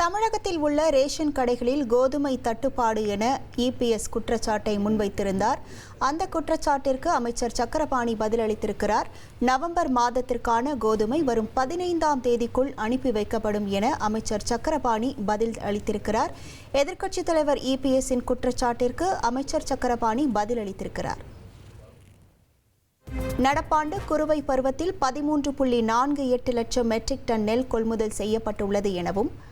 தமிழகத்தில் உள்ள ரேஷன் கடைகளில் கோதுமை தட்டுப்பாடு என இபிஎஸ் குற்றச்சாட்டை முன்வைத்திருந்தார். அந்த குற்றச்சாட்டிற்கு அமைச்சர் சக்கரபாணி பதிலளித்திருக்கிறார். நவம்பர் மாதத்திற்கான கோதுமை வரும் பதினைந்தாம் தேதிக்குள் அனுப்பி வைக்கப்படும் என அமைச்சர் சக்கரபாணி பதில் அளித்திருக்கிறார். எதிர்க்கட்சித் தலைவர் இபிஎஸ்ஸின் குற்றச்சாட்டிற்கு அமைச்சர் சக்கரபாணி பதிலளித்திருக்கிறார். நடப்பாண்டு குறுவை பருவத்தில் பதிமூன்று புள்ளி நான்கு எட்டு லட்சம் மெட்ரிக் டன் நெல் கொள்முதல் செய்யப்பட்டுள்ளது எனவும்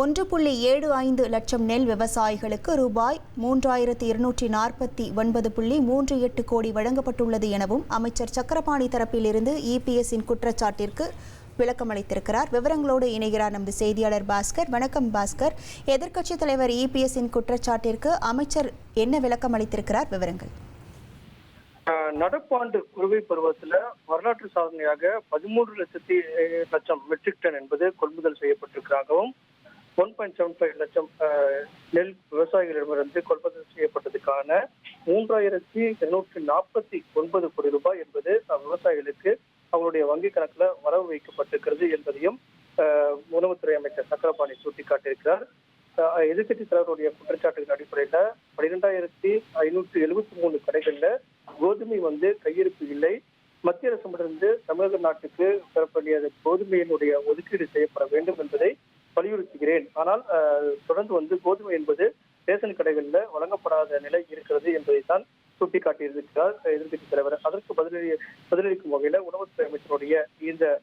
ஒன்று புள்ளி ஏழு ஐந்து லட்சம் நெல் விவசாயிகளுக்கு ரூபாய் மூன்றாயிரத்தி இருநூற்றி நாற்பத்தி ஒன்பது புள்ளி மூன்று எட்டு கோடி வழங்கப்பட்டுள்ளது எனவும் அமைச்சர் சக்கரபாணி தரப்பிலிருந்து இபிஎஸ்ஸின் குற்றச்சாட்டிற்கு விளக்கம் அளித்திருக்கிறார் விவரங்களோடு இணைகிறார் நமது செய்தியாளர் பாஸ்கர். வணக்கம் பாஸ்கர். எதிர்க்கட்சித் தலைவர் இபிஎஸ்ஸின் குற்றச்சாட்டிற்கு அமைச்சர் என்ன விளக்கம் அளித்திருக்கிறார் விவரங்கள் நடப்பாண்டு குறுவை பருவத்தில் வரலாற்று சாதனையாக பதிமூன்று லட்சத்தி லட்சம் மெட்ரிக் டன் என்பது கொள்முதல் செய்யப்பட்டிருக்கிறாகவும் ஒன் பாயிண்ட் செவன் ஃபைவ் லட்சம் நெல் விவசாயிகளிடமிருந்து கொள்முதல் செய்யப்பட்டதுக்கான மூன்றாயிரத்தி இருநூற்றி நாற்பத்தி ஒன்பது கோடி ரூபாய் என்பது விவசாயிகளுக்கு அவருடைய வங்கி கணக்குல வரவு வைக்கப்பட்டிருக்கிறது என்பதையும் உணவுத்துறை அமைச்சர் சக்கரபாணி சுட்டிக்காட்டியிருக்கிறார். எதிர்கட்சி தலைவருடைய குற்றச்சாட்டுகளின் அடிப்படையில பன்னிரெண்டாயிரத்தி ஐநூற்றி எழுபத்தி மூணு கடைகள்ல கோதுமை வந்து கையிருப்பு இல்லை. மத்திய அரசிடமிருந்து தமிழக நாட்டுக்கு பெறப்படிய கோதுமையினுடைய ஒதுக்கீடு செய்யப்பட வேண்டும் என்பதை வலியுறுத்துகிறேன் ஆனால் தொடர்ந்து வந்து கோதுமை என்பது ரேஷன் கடைகளில் வழங்கப்படாத நிலை இருக்கிறது என்பதைத்தான் சுட்டிக்காட்டியிருக்கிறார் எதிர்க்கட்சி தலைவர். அதற்கு பதிலளி பதிலளிக்கும் வகையில உணவுத்துறை அமைச்சருடைய இந்த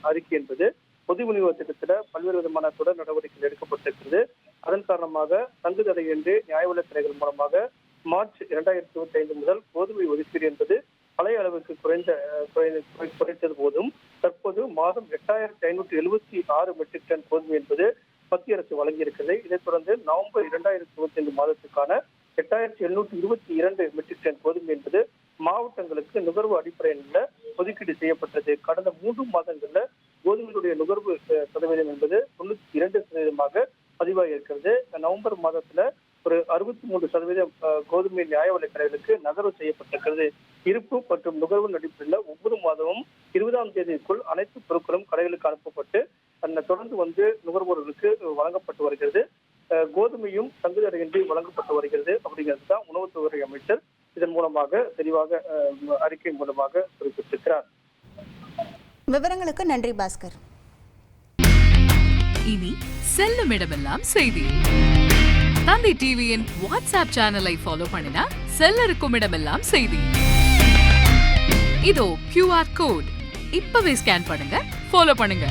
அறிக்கை என்பது பொது விநியோக திட்டத்துல பல்வேறு விதமான தொடர் நடவடிக்கைகள் எடுக்கப்பட்டிருக்கிறது. அதன் காரணமாக தங்கு தடையின்றி நியாய விலைக் கடைகள் மூலமாக மார்ச் இரண்டாயிரத்தி இருபத்தி ஐந்து முதல் கோதுமை ஒதுக்கீடு என்பது பழைய அளவுக்கு குறைந்த குறைந்த- குறைத்தது போதும். தற்போது மாதம் எட்டாயிரத்தி ஐநூற்றி எழுபத்தி ஆறு மெட்ரிக் டன் கோதுமை என்பது மத்திய அரசு வழங்கியிருக்கிறது. இதைத் தொடர்ந்து நவம்பர் இரண்டாயிரத்தி இருபத்தி ஐந்து மாதத்துக்கான எட்டாயிரத்தி எழுநூற்றி இருபத்தி இரண்டு மெட்ரிக் டன் கோதுமை என்பது மாவட்டங்களுக்கு நுகர்வு அடிப்படையில் ஒதுக்கீடு செய்யப்பட்டது. கடந்த மூன்று மாதங்கள்ல கோதுமையுடைய நுகர்வு சதவீதம் என்பது தொண்ணூத்தி இரண்டு சதவீதமாக பதிவாகி இருக்கிறது நவம்பர் மாதத்துல ஒரு அறுபத்தி மூன்று சதவீதம் கோதுமை நியாய விலைக் கடைகளுக்கு நகர்வு செய்யப்பட்டிருக்கிறது. இருப்பு மற்றும் நுகர்வு அடிப்படையில் ஒவ்வொரு மாதமும் இருபதாம் தேதிக்குள் அனைத்து பொருட்களும் கடைகளுக்கு அனுப்பப்பட்டு அந்த தொடர்ந்து வந்து நுகர்வோர்களுக்கு வழங்கப்பட்டு வருகிறது. கோதுமையும் தங்குதடையின்றி வழங்கப்பட்டு வருகிறது அப்படிங்கிறது தான் உணவுத்துறை அமைச்சர் இதன் மூலமாக தெளிவாக அறிக்கை மூலமாக குறிப்பிட்டிருக்கிறார். விவரங்களுக்கு நன்றி பாஸ்கர். இனி செல்லும் இடமெல்லாம் செய்தி. தந்தை டிவியின் வாட்ஸ்அப் சேனலை ஃபாலோ பண்ணினா செல்ல இருக்கும் இடமெல்லாம் செய்தி. இதோ கியூஆர் கோட் இப்பவே ஸ்கேன் பண்ணுங்க ஃபாலோ பண்ணுங்க.